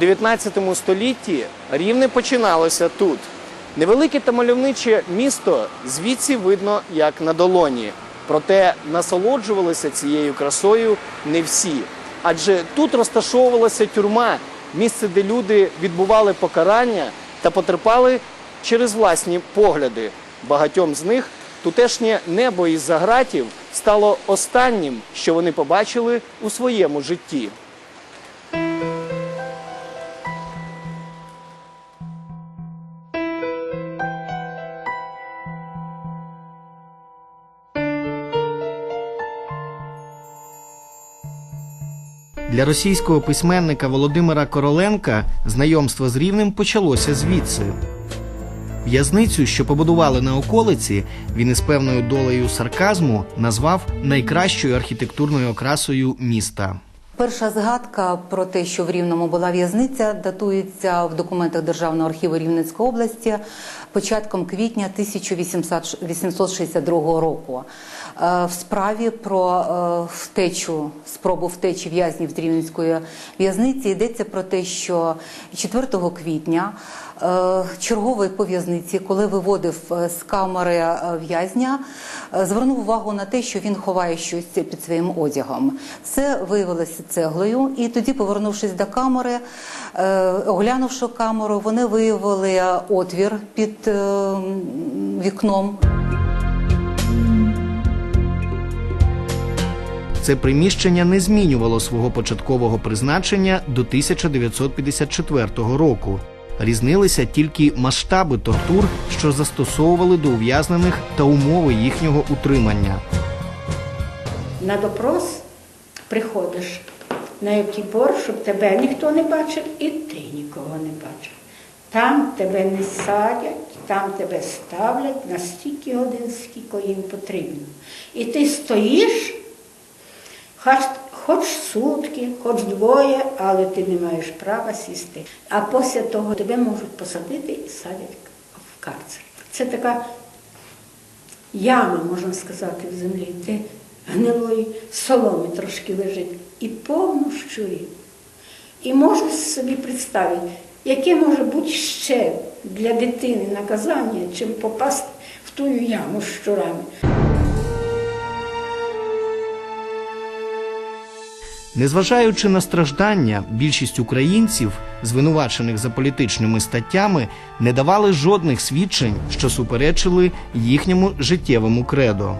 У 19 столітті рівне починалося тут. Невелике та мальовниче місто звідси видно як на долоні. Проте насолоджувалися цією красою не всі. Адже тут розташовувалася тюрма, місце, де люди відбували покарання та потерпали через власні погляди. Багатьом з них тутешнє небо із загратів стало останнім, що вони побачили у своєму житті. Для російського письменника Володимира Короленка знайомство з рівнем почалося звідси. В'язницю, що побудували на околиці, він із певною долею сарказму назвав найкращою архітектурною окрасою міста. Перша згадка про те, що в Рівному була в'язниця, датується в документах Державного архіву Рівненської області початком квітня 1862 року. Е, В справі про е, втечу, спробу втечі в'язнів з Рівненської в'язниці йдеться про те, що 4 квітня черговий по в'язниці, коли виводив е, з камери е, в'язня, е, звернув увагу на те, що він ховає щось під своїм одягом. Це виявилося цеглою, і тоді, повернувшись до камери, е, оглянувши камеру, вони виявили отвір під е, вікном. Це приміщення не змінювало свого початкового призначення до 1954 року. Різнилися тільки масштаби тортур, що застосовували до ув'язнених та умови їхнього утримання. На допрос приходиш на який бор, щоб тебе ніхто не бачив і ти нікого не бачив. Там тебе не садять, там тебе ставлять на стільки годин, скільки їм потрібно. І ти стоїш, хоч, сутки, хоч двоє, але ти не маєш права сісти. А після того тебе можуть посадити і садять в карцер. Це така яма, можна сказати, в землі, де гнилої соломи трошки лежить, і повно щурів. І можна собі представити, яке може бути ще для дитини наказання, чим попасти в ту яму з щурами. Незважаючи на страждання, більшість українців, звинувачених за політичними статтями, не давали жодних свідчень, що суперечили їхньому життєвому кредо.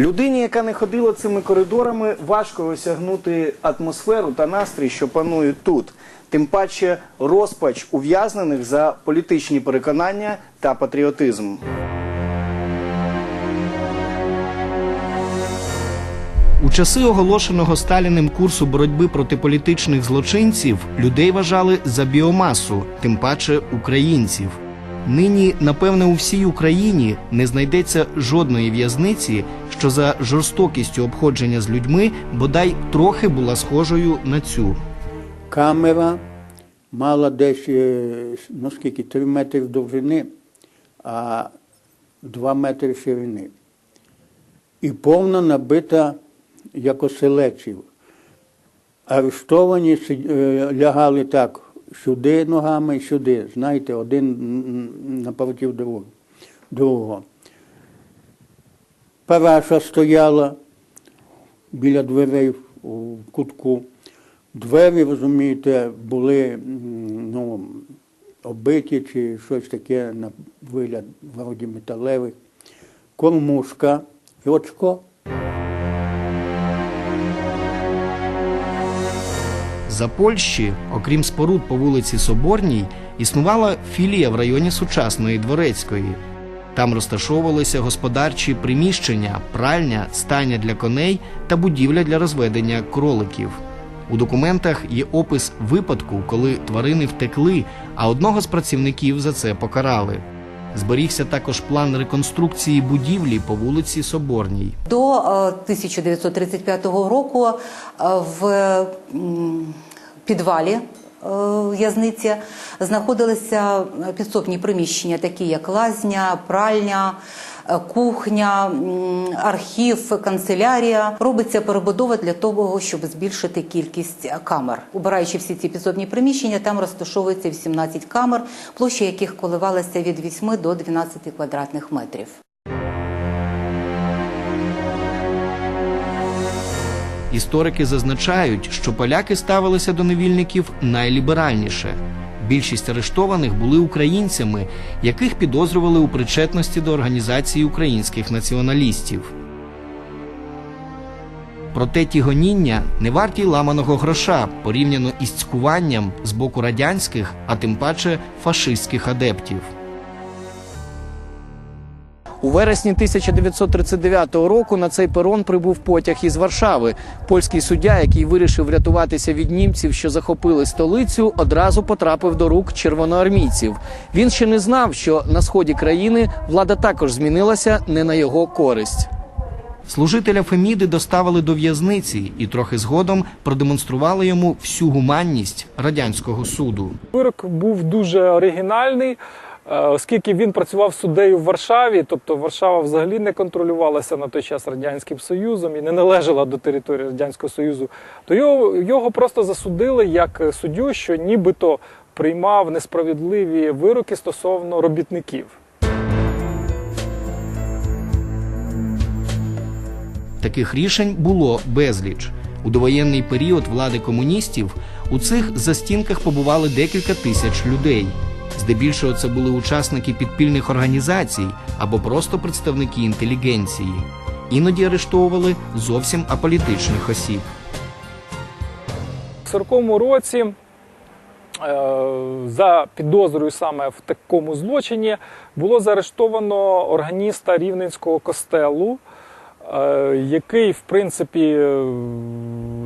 Людині, яка не ходила цими коридорами, важко осягнути атмосферу та настрій, що панують тут. Тим паче розпач ув'язнених за політичні переконання та патріотизм. Часи оголошеного Сталіним курсу боротьби проти політичних злочинців людей вважали за біомасу, тим паче українців. Нині, напевне, у всій Україні не знайдеться жодної в'язниці, що за жорстокістю обходження з людьми бодай трохи була схожою на цю. Камера мала десь, е, ну скільки, 3 метри довжини, а 2 метри ширини. І повно набита як оселеців. Арештовані е, лягали так, сюди ногами, сюди. Знаєте, один напротив другого. Параша стояла біля дверей у кутку. Двері, розумієте, були ну, оббиті чи щось таке на вигляд вроді металевих. Кормушка і очко. За Польщі, окрім споруд по вулиці Соборній, існувала філія в районі сучасної Дворецької. Там розташовувалися господарчі приміщення, пральня, стайня для коней та будівля для розведення кроликів. У документах є опис випадку, коли тварини втекли, а одного з працівників за це покарали. Зберігся також план реконструкції будівлі по вулиці Соборній. До е, 1935 року е, в підвалі е, в'язниці знаходилися підсобні приміщення, такі як лазня, пральня, е, кухня, архів, канцелярія. Робиться перебудова для того, щоб збільшити кількість камер. Убираючи всі ці підсобні приміщення, там розташовується 18 камер, площа яких коливалася від 8 до 12 квадратних метрів. Історики зазначають, що поляки ставилися до невільників найліберальніше. Більшість арештованих були українцями, яких підозрювали у причетності до організації українських націоналістів. Проте ті гоніння не варті ламаного гроша порівняно із цькуванням з боку радянських, а тим паче фашистських адептів. У вересні 1939 року на цей перон прибув потяг із Варшави. Польський суддя, який вирішив врятуватися від німців, що захопили столицю, одразу потрапив до рук червоноармійців. Він ще не знав, що на сході країни влада також змінилася не на його користь. Служителя Феміди доставили до в'язниці і трохи згодом продемонстрували йому всю гуманність радянського суду. Вирок був дуже оригінальний, оскільки він працював суддею в Варшаві, тобто Варшава взагалі не контролювалася на той час Радянським Союзом і не належала до території Радянського Союзу, то його, його просто засудили як суддю, що нібито приймав несправедливі вироки стосовно робітників. Таких рішень було безліч. У довоєнний період влади комуністів у цих застінках побували декілька тисяч людей. Здебільшого це були учасники підпільних організацій або просто представники інтелігенції. Іноді арештовували зовсім аполітичних осіб. В 40-му році е, за підозрою саме в такому злочині було заарештовано органіста Рівненського костелу, який, в принципі, е,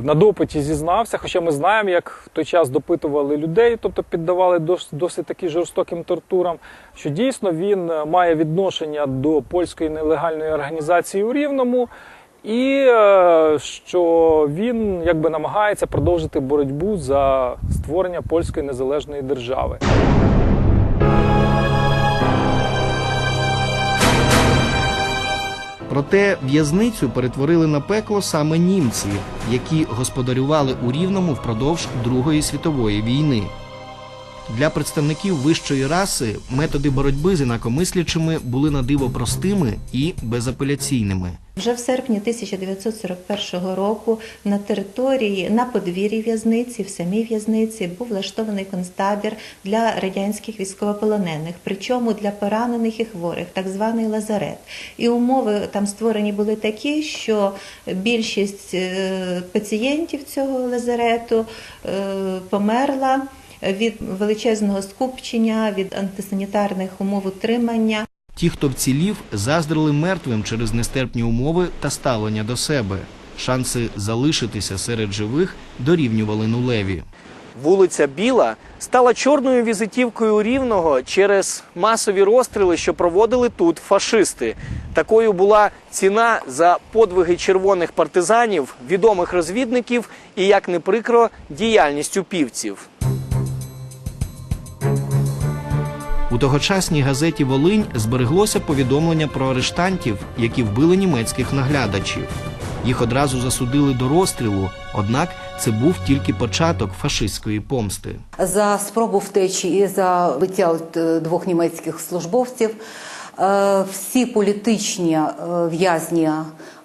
на допиті зізнався. Хоча ми знаємо, як в той час допитували людей, тобто піддавали дос- досить таки жорстоким тортурам, що дійсно він е, має відношення до польської нелегальної організації у Рівному. І е, що він якби намагається продовжити боротьбу за створення польської незалежної держави. Проте в'язницю перетворили на пекло саме німці, які господарювали у Рівному впродовж Другої світової війни. Для представників вищої раси методи боротьби з інакомислячими були на диво простими і безапеляційними. Вже в серпні 1941 року на території на подвір'ї в'язниці, в самій в'язниці, був влаштований концтабір для радянських військовополонених, причому для поранених і хворих, так званий лазарет. І умови там створені були такі, що більшість е, пацієнтів цього лазарету е, померла від величезного скупчення, від антисанітарних умов утримання. Ті, хто вцілів, заздрили мертвим через нестерпні умови та ставлення до себе. Шанси залишитися серед живих дорівнювали нулеві. Вулиця Біла стала чорною візитівкою рівного через масові розстріли, що проводили тут фашисти. Такою була ціна за подвиги червоних партизанів, відомих розвідників і, як не прикро, діяльність упівців. У тогочасній газеті Волинь збереглося повідомлення про арештантів, які вбили німецьких наглядачів. Їх одразу засудили до розстрілу, однак це був тільки початок фашистської помсти. За спробу втечі і за биття е, двох німецьких службовців. е, Всі політичні е, в'язні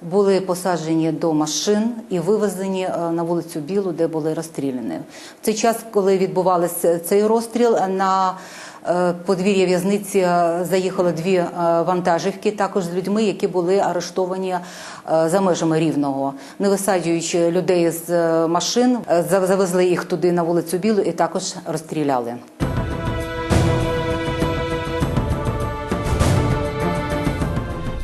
були посаджені до машин і вивезені на вулицю Білу, де були розстріляні. В цей час, коли відбувався цей розстріл, на подвір'я в'язниці е, заїхали дві е, вантажівки, також з людьми, які були арештовані е, за межами рівного, не висаджуючи людей з е, машин, е, завезли їх туди на вулицю Білу і також розстріляли.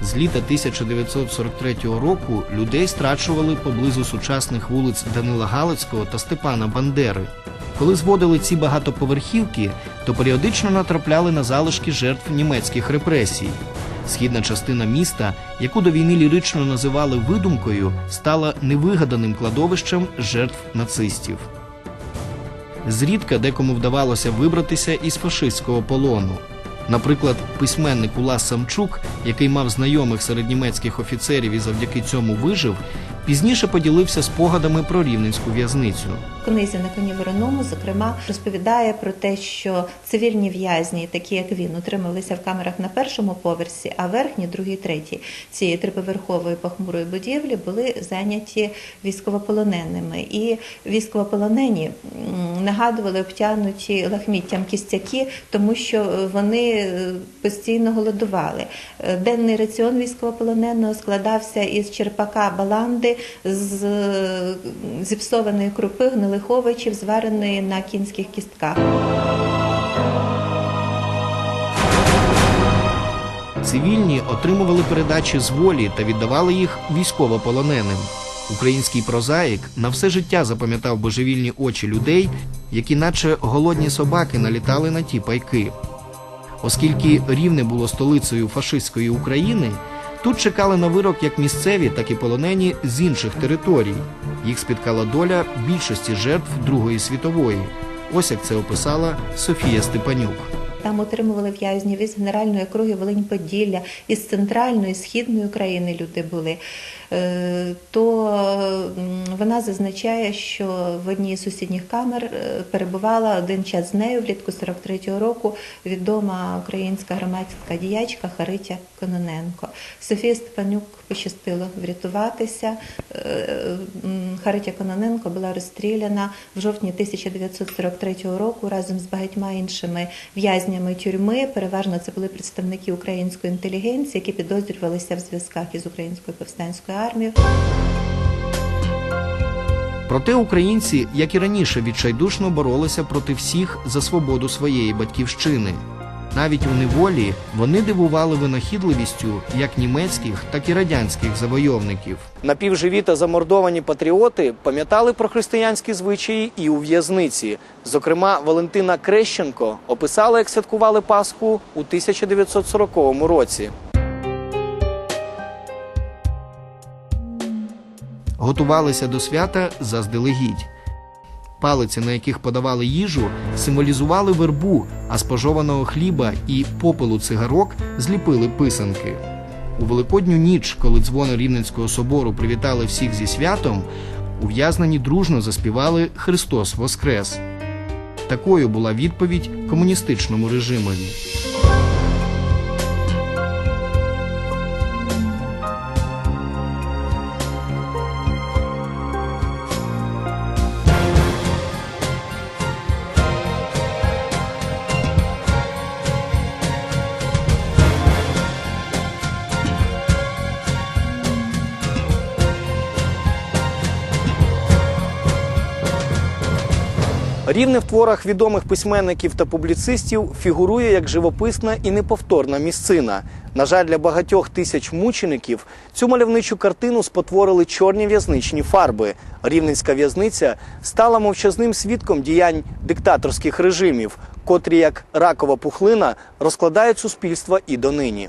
З літа 1943 року людей страчували поблизу сучасних вулиць Данила Галицького та Степана Бандери. Коли зводили ці багатоповерхівки, то періодично натрапляли на залишки жертв німецьких репресій. Східна частина міста, яку до війни лірично називали видумкою, стала невигаданим кладовищем жертв нацистів. Зрідка декому вдавалося вибратися із фашистського полону. Наприклад, письменник Улас Самчук, який мав знайомих серед німецьких офіцерів і завдяки цьому вижив, пізніше поділився спогадами про рівненську в'язницю. Книзі на коні вороному, зокрема, розповідає про те, що цивільні в'язні, такі як він, утрималися в камерах на першому поверсі, а верхні, другий, третій цієї триповерхової похмурої будівлі були зайняті військовополоненими. І військовополонені нагадували обтягнуті лахміттям кістяки, тому що вони е, постійно голодували. Е, Денний раціон військовополоненого складався із черпака баланди, з е, зіпсованої крупи, гнилих овочів, звареної на кінських кістках. Цивільні отримували передачі з волі та віддавали їх військовополоненим. Український прозаїк на все життя запам'ятав божевільні очі людей, які, наче голодні собаки, налітали на ті пайки. Оскільки рівне було столицею фашистської України, тут чекали на вирок як місцеві, так і полонені з інших територій. Їх спіткала доля більшості жертв Другої світової. Ось як це описала Софія Степанюк. Там отримували в'язнів із Генеральної округи Волинь-Поділля, із центральної, східної України люди були. Е, То вона зазначає, що в одній з сусідніх камер е, перебувала один час з нею влітку 43-го року відома українська громадська діячка Харитя Кононенко. Софія Степанюк пощастило врятуватися. Е, Харитя Кононенко була розстріляна в жовтні 1943 року разом з багатьма іншими в'язнями тюрми. Переважно це були представники української інтелігенції, які підозрювалися в зв'язках із українською повстанською армією. Проте українці, як і раніше, відчайдушно боролися проти всіх за свободу своєї батьківщини. Навіть у неволі вони дивували винахідливістю як німецьких, так і радянських завойовників. Напівживі та замордовані патріоти пам'ятали про християнські звичаї і у в'язниці. Зокрема, Валентина Крещенко описала, як святкували Пасху у 1940 році. Готувалися до свята заздалегідь. Палиці, на яких подавали їжу, символізували вербу, а з пожованого хліба і попелу цигарок зліпили писанки. У великодню ніч, коли дзвони Рівненського собору привітали всіх зі святом, ув'язнені дружно заспівали Христос Воскрес. Такою була відповідь комуністичному режимові. Рівне в творах відомих письменників та публіцистів фігурує як живописна і неповторна місцина. На жаль, для багатьох тисяч мучеників цю мальовничу картину спотворили чорні в'язничні фарби. Рівненська в'язниця стала мовчазним свідком діянь диктаторських режимів, котрі, як ракова пухлина, розкладають суспільство і донині.